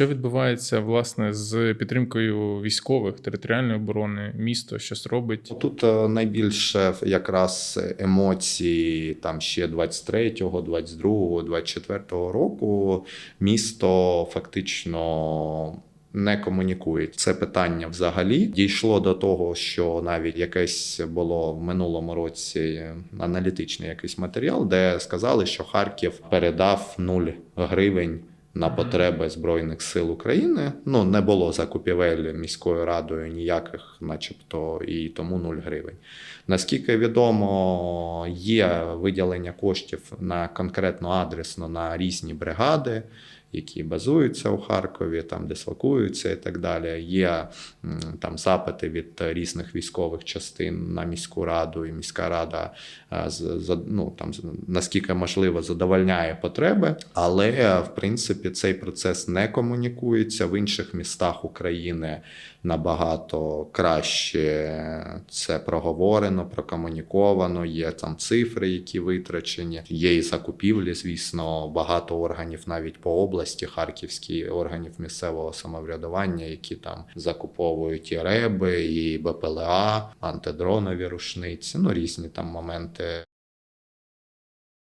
Що відбувається власне з підтримкою військових, територіальної оборони, місто щось робить? Тут е, найбільше якраз емоції там ще 23-го, 22-го, 24-го року місто фактично. Не комунікують це питання взагалі. Дійшло до того, що навіть якесь було в минулому році аналітичний якийсь матеріал, де сказали, що Харків передав 0 гривень на потреби збройних сил України. Ну не було закупівель міською радою ніяких, начебто, і тому 0 гривень. Наскільки відомо, є виділення коштів на конкретно адресно на різні бригади. Які базуються у Харкові, там дислокуються і так далі. Є там запити від різних військових частин на міську раду, і міська рада е, ну, там, наскільки можливо задовольняє потреби, але е, в принципі цей процес не комунікується в інших містах України набагато краще це проговорено, прокомуніковано. Є там цифри, які витрачені. Є і закупівлі, звісно, багато органів навіть по області, харківські органів місцевого самоврядування, які там закуповують і реби, і БПЛА, антидронові рушниці, ну різні там моменти.